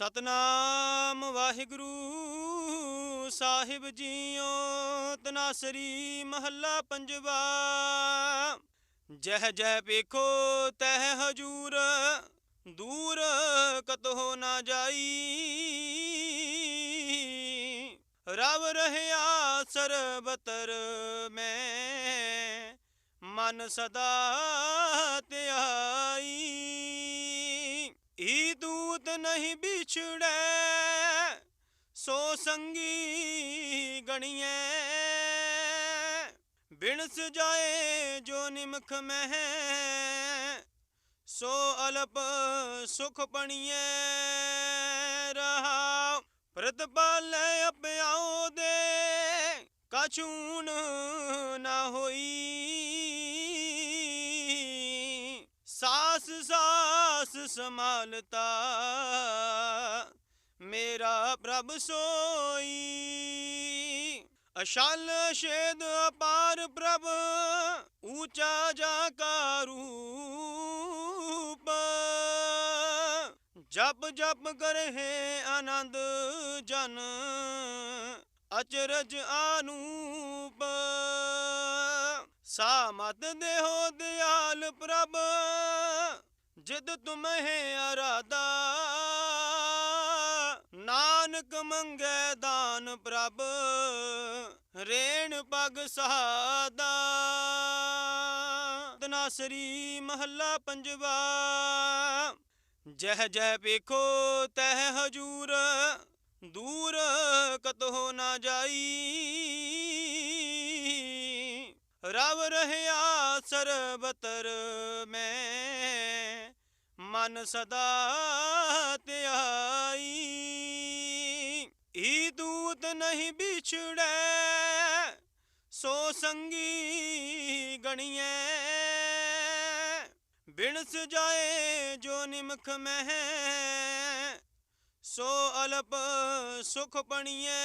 ਸਤਨਾਮ ਵਾਹਿਗੁਰੂ, ਸਾਹਿਬ JIO, ਤਨਾਸਰੀ ਮਹੱਲਾ ਪੰਜਵਾ। ਜਹ ਜਹ ਵੇਖੋ ਤਹ ਹਜੂਰ, ਦੂਰ ਕਤਹੁ ਨਾ ਜਾਈ। ਰਵ ਰਹਿਆ ਸਰਬਤਰ ਮੈਂ, ਮਨ ਸਦਾ ਧਿਆਈ ਈ ਦੂਤ ਨਹੀਂ ਵਿਛੜੈ, ਸੋ ਸੰਗੀ ਗਣੀਐ। ਬਿਨ ਜਾਏ ਜੋ ਨਿਮਖ ਮਹਿ, ਸੋ ਅਲਪ ਸੁਖ ਪਣੀਐ। ਰਹਾ ਪ੍ਰਤਪਾਲੈ ਅਪਿਆਉ ਦੇ, ਕਛੂਨ ਨਾ ਹੋਈ। ਸਾਸ ਸਮਾਲਤਾ ਮੇਰਾ ਪ੍ਰਭ ਸੋਈ। ਅਸ਼ਲ ਸ਼ੇਦ ਅਪਾਰ ਪ੍ਰਭ, ਊਚਾ ਜਾ ਕਾ ਰੂਪ। ਜਪ ਜਪ ਕਰਹਿ ਆਨੰਦ ਜਨ, ਅਚਰਜ ਆਨੂਪ। ਸਾ ਮਤ ਦੇਹੋ ਦਿਆਲ ਪ੍ਰਭ ਜਿਦ ਤੁਮਹਿ ਅਰਾਦਾ ਨਾਨਕ ਮੰਗੈ ਦਾਨ ਪ੍ਰਭ, ਰੇਣ ਪਗ ਸਹਾਦਾ। ਤਨਾਸਰੀ ਮਹੱਲਾ ਪੰਜਵਾ, ਜਹ ਜਹ ਵੇਖੋ ਤਹ ਹਜੂਰ, ਦੂਰ ਕਤਹੁ ਨਾ ਜਾਈ। ਰਵ ਰਹਿਆ ਸਰਬਤਰ ਮੈਂ ਮਨ ਸਦਾ ਧਿਆਈ। ਈ ਦੂਤ ਨਹੀਂ ਵਿਛੜੈ, ਸੋ ਸੰਗੀ ਗਣੀਐ। ਬਿਨ ਜਾਏ ਜੋ ਨਿਮਖ ਮਹਿ, ਸੋ ਅਲਪ ਸੁਖ ਪਣੀਐ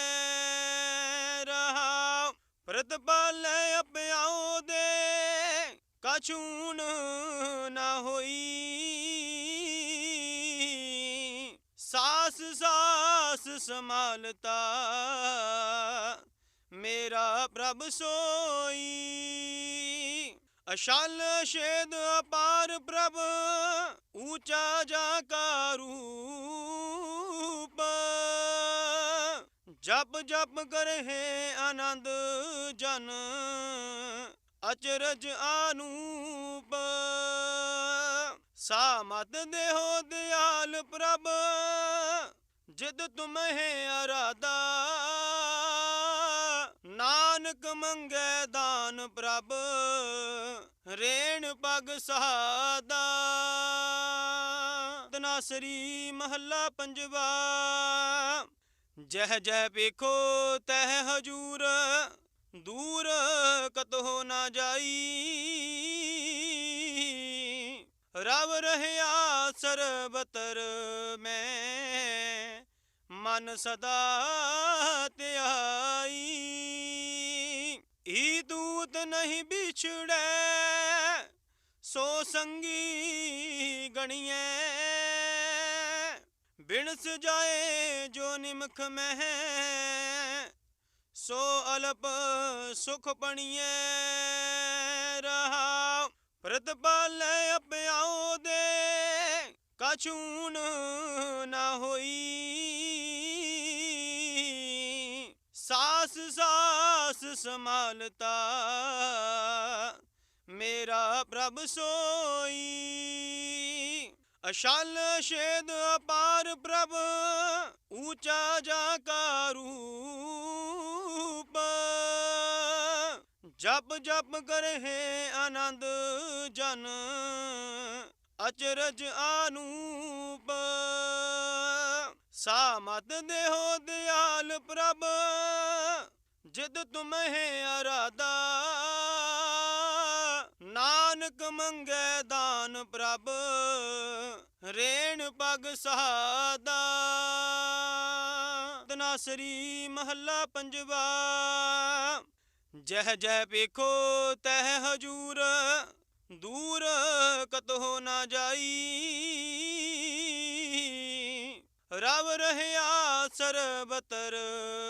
ਰਹਾ। ਪ੍ਰਤਪਾਲੈ ਅਪਿਆਉ ਦੇ ਕਛੂਨ ਨਾ ਹੋਈ। ਸਾਸ ਸਮਾਲਤਾ ਮੇਰਾ ਪ੍ਰਭ ਸੋਈ। ਅਸ਼ਲ ਸ਼ੇਦ ਅਪਾਰ ਪ੍ਰਭ, ਊਚਾ ਜਾ ਕਾ ਰੂਪ। ਜਪ ਜਪ ਕਰਹਿ ਆਨੰਦ ਜਨ, ਅਚਰਜ ਆਨੂਪ। ਸਾ ਮਤ ਦੇਹੋ ਦਿਆਲ ਪ੍ਰਭ ਜਿਦ ਤੁਮਹਿ ਅਰਾਦਾ ਨਾਨਕ ਮੰਗੈ ਦਾਨ ਪ੍ਰਭ, ਰੇਣ ਪਗ ਸਾਦਾ ਤਨਾਸਰੀ ਮਹੱਲਾ ਪੰਜਵਾ, ਜਹ ਜਹ ਵੇਖੋ ਤਹ ਹਜੂਰ, ਦੂਰ ਕਤਹੁ ਨਾ ਜਾਈ। ਰਵ ਰਹਿਆ ਸਰਬਤਰ ਮੈਂ ਮਨ ਸਦਾ ਧਿਆਈ। ਈ ਦੂਤ ਨਹੀਂ ਵਿਛੜੈ, ਸੋ ਸੰਗੀ ਗਣੀਐ। ਬਿਨ ਜਾਏ ਜੋ ਨਿਮਖ ਮਹਿ, ਸੋ ਅਲਪ ਸੁਖ ਪਣੀਐ ਰਹਾ। ਪ੍ਰਤਪਾਲੈ ਅਪਿਆਉ ਕਛੂਨ ਨਾ ਹੋਈ। ਸਾਸ ਸਾਸ ਸਮਾਲਤਾ ਮੇਰਾ ਪ੍ਰਭ ਸੋਈ। ਅਸ਼ਲ ਸ਼ੇਦ ਅਪਾਰ ਪ੍ਰਭ, ਊਚਾ ਜਾ ਕਾ ਰੂਪ। ਜਪ ਜਪ ਕਰਹਿ ਆਨੰਦ ਜਨ ਅਚਰਜ ਆਨੂਪ ਸਾ ਮਤ ਦੇਹੋ ਦਿਆਲ ਪ੍ਰਭ, ਜਿਦ ਤੁਮਹਿ ਅਰਾਦਾ ਨਾਨਕ ਮੰਗੈ ਦਾਨ ਪ੍ਰਭ, ਰੇਣ ਪਗ ਸਹਾਦਾ। ਤਨਾਸਰੀ ਮਹੱਲਾ ਪੰਜਵਾ, ਜਹ ਜਹ ਵੇਖੋ ਤਹ ਹਜੂਰ ਦੂਰ ਕਤਹੁ ਨਾ ਜਾਈ। ਰਵ ਰਹਿਆ ਸਰਬਤਰ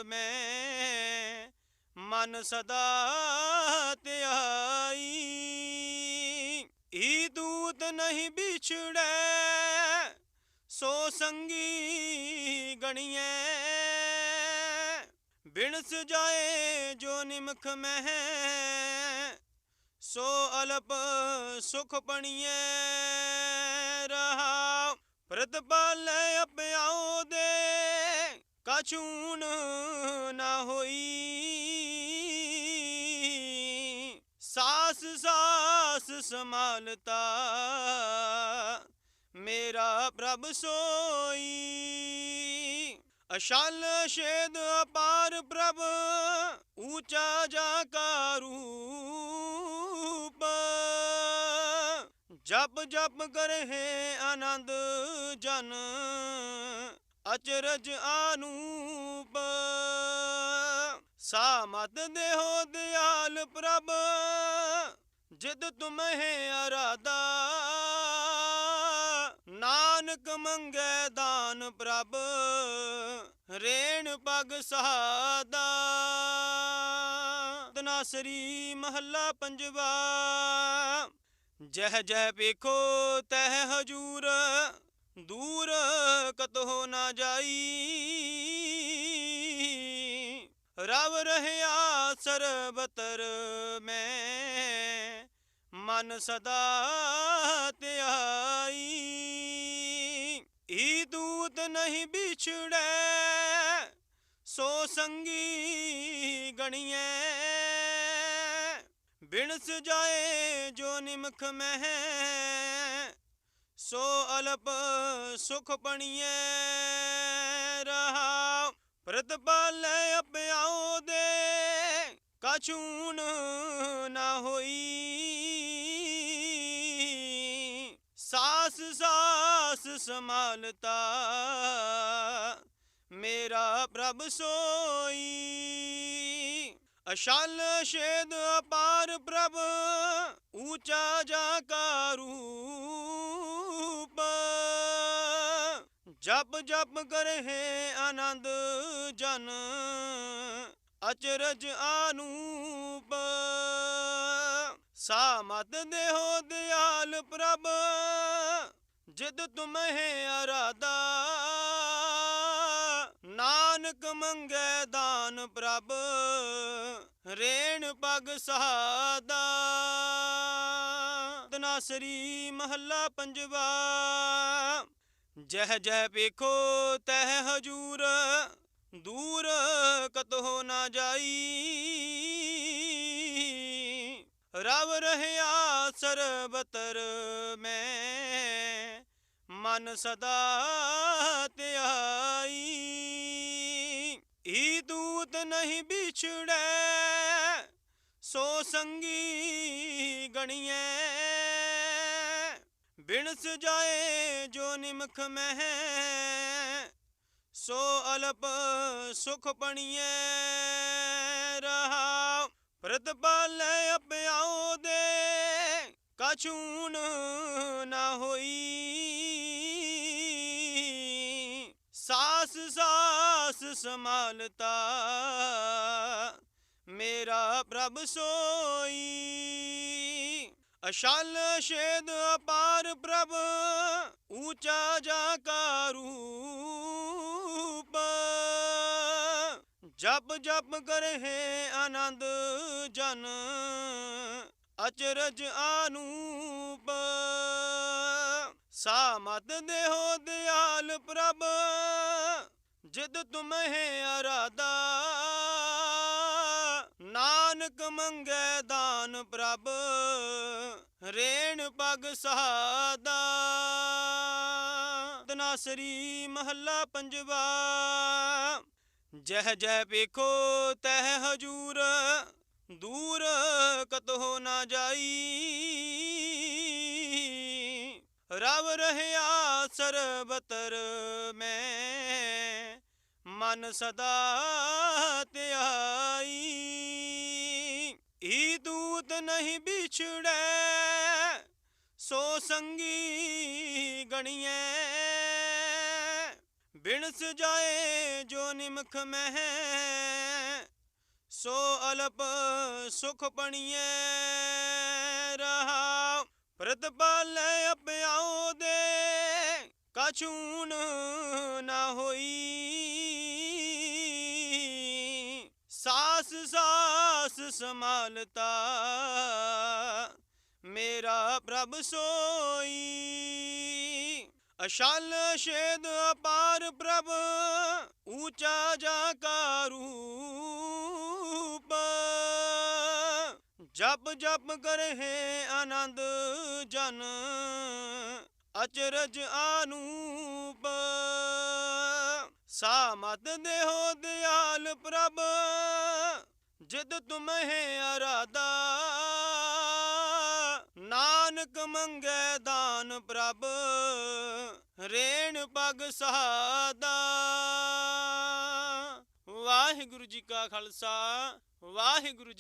ਮੈਂ, ਮਨ ਸਦਾ ਧਿਆਈ ਈ ਦੂਤ ਨਹੀਂ ਵਿਛੜੈ, ਸੋ ਸੰਗੀ ਗਣੀਐ। ਬਿਨ ਜਾਏ ਜੋ ਨਿਮਖ ਮਹਿ ਸੋ ਅਲਪ ਸੁਖ ਪਣੀਐ ਰਹਾ। ਪ੍ਰਤਪਾਲੈ ਅਪਿਆਉ ਦੇ, ਕਛੂਨ ਨਾ ਹੋਈ। ਸਾਸ ਸਾਸ ਸਮਾਲਤਾ ਮੇਰਾ ਪ੍ਰਭ ਸੋਈ। ਅਸ਼ਲ ਸ਼ੇਦ ਅਪਾਰ ਪ੍ਰਭ, ਊਚਾ ਜਾ ਕਾ ਜਪ ਜਪ ਕਰਹਿ ਆਨੰਦ ਜਨ, ਅਚਰਜ ਆਨੂਪ। ਸਾ ਮਤ ਦੇਹੋ ਦਿਆਲ ਪ੍ਰਭ, ਜਿਦ ਤੁਮਹਿ ਅਰਾਦਾ ਨਾਨਕ ਮੰਗੈ ਦਾਨ ਪ੍ਰਭ, ਰੇਣ ਪਗ ਸਹਾਦਾ। ਤਨਾਸਰੀ ਮਹੱਲਾ ਪੰਜਵਾ ਜਹ ਜਹ ਵੇਖੋ ਤਹ ਹਜੂਰ, ਦੂਰ ਕਤਹੁ ਨਾ ਜਾਈ। ਰਵ ਰਹਿਆ ਸਰਬਤਰ ਮੈਂ, ਮਨ ਸਦਾ ਧਿਆਈ। ਈ ਦੂਤ ਨਹੀਂ ਵਿਛੜੈ, ਸੋ ਸੰਗੀ ਗਣੀਐ। ਬਿਨ ਸਜਾਏ ਜੋ ਨਿਮਖ ਮਹਿ, ਸੋ ਅਲਪ ਸੁਖ ਪਣੀਐ ਰਹਾ। ਪ੍ਰਤਪਾਲੈ ਅਪਿਆਉ ਦੇ, ਕਛੂਨ ਨਾ ਹੋਈ। ਸਾਸ ਸਾਸ ਸਮਾਲਤਾ, ਮੇਰਾ ਪ੍ਰਭ ਸੋਈ। ਅਸ਼ਲ ਛੇਦ ਅਪਾਰ ਪ੍ਰਭ, ਊਚਾ ਜਾ ਕਾ ਰੂਪ। ਜਪ ਜਪ ਕਰਹਿ ਆਨੰਦ ਜਨ, ਅਚਰਜ ਆਨੂਪ। ਸਾ ਮਤ ਦੇਹੋ ਦਿਆਲ ਪ੍ਰਭ, ਜਿਦ ਤੁਮਹਿ ਅਰਾਦਾ ਨਾਨਕ ਮੰਗੈ ਦਾਨ ਪ੍ਰਭ, ਰੇਣ ਪਗ ਸਾਦਾ ਤਨਾਸਰੀ ਮਹੱਲਾ ਪੰਜਵਾ, ਜਹ ਜਹ ਵੇਖੋ ਤਹ ਹਜੂਰ, ਦੂਰ ਕਤਹੁ ਨਾ ਜਾਈ। ਰਵ ਰਹਿਆ ਸਰਬਤਰ ਮੈਂ ਮਨ ਸਦਾ ਧਿਆਈ। ਈ ਦੂਤ ਨਹੀਂ ਵਿਛੜੈ, ਸੋ ਸੰਗੀ ਗਣੀਐ। ਬਿਨ ਜਾਏ ਜੋ ਨਿਮਖ ਮਹਿ, ਸੋ ਅਲਪ ਸੁਖ ਪਣੀਐ। ਰਹਾ ਪ੍ਰਤਪਾਲੈ ਅਪਿਆਉ ਦੇ ਕਛੂਨ ਨਾ ਹੋਈ। ਸਮਾਲਤਾ ਮੇਰਾ ਪ੍ਰਭ ਸੋਈ। ਅਸ਼ਲ ਸ਼ੇਦ ਅਪਾਰ ਪ੍ਰਭ, ਊਚਾ ਜਾ ਕਾ ਰੂਪ। ਜਪ ਜਪ ਕਰਹਿ ਆਨੰਦ ਜਨ, ਅਚਰਜ ਆਨੂਪ। ਸਾ ਮਤ ਦੇਹੋ ਦਿਆਲ ਪ੍ਰਭ ਜਿਦ ਤੁਮਹਿ ਅਰਾਦਾ ਨਾਨਕ ਮੰਗੈ ਦਾਨ ਪ੍ਰਭ, ਰੇਣ ਪਗ ਸਹਾਦਾ। ਤਨਾਸਰੀ ਮਹੱਲਾ ਪੰਜਵਾ, ਜਹ ਜਹ ਵੇਖੋ ਤਹ ਹਜੂਰ, ਦੂਰ ਕਤੋ ਨਾ ਜਾਈ। ਰਵ ਰਹਿਆ ਸਰਬਤਰ ਮੈਂ ਮਨ ਸਦਾ ਧਿਆਈ ਈ ਦੂਤ ਨਹੀਂ ਵਿਛੜੈ, ਸੋ ਸੰਗੀ ਗਣੀਐ। ਬਿਨ ਜਾਏ ਜੋ ਨਿਮਖ ਮਹਿ, ਸੋ ਅਲਪ ਸੁਖ ਪਣੀਐ ਰਹਾ। ਪ੍ਰਤਪਾਲੈ ਅਪਿਆਉ ਦੇ ਕਛੂਨ ਨਾ ਹੋਈ। ਸਾਸ ਸੰਭਾਲਤਾ। ਮੇਰਾ ਪ੍ਰਭ ਸੋਈ। ਅਸ਼ਲ ਸ਼ੇਦ ਅਪਾਰ ਪ੍ਰਭ, ਊਚਾ ਜਾ ਕਾ ਰੂਪ। ਜਪ ਜਪ ਕਰਹਿ ਆਨੰਦ ਜਨ, ਅਚਰਜ ਆਨੂਪ। ਸਾ ਮਤ ਦੇਹੋ ਦਿਆਲ ਪ੍ਰਭ ਜਿਦ ਤੁਮਹਿ ਅਰਾਦਾ ਨਾਨਕ ਮੰਗੇ ਦਾਨ ਪ੍ਰਭ, ਰੇਣ ਪਗ ਸਹਾਦਾ। ਵਾਹਿਗੁਰੂ ਜੀ ਕਾ ਖਾਲਸਾ, ਵਾਹਿਗੁਰੂ ਜੀ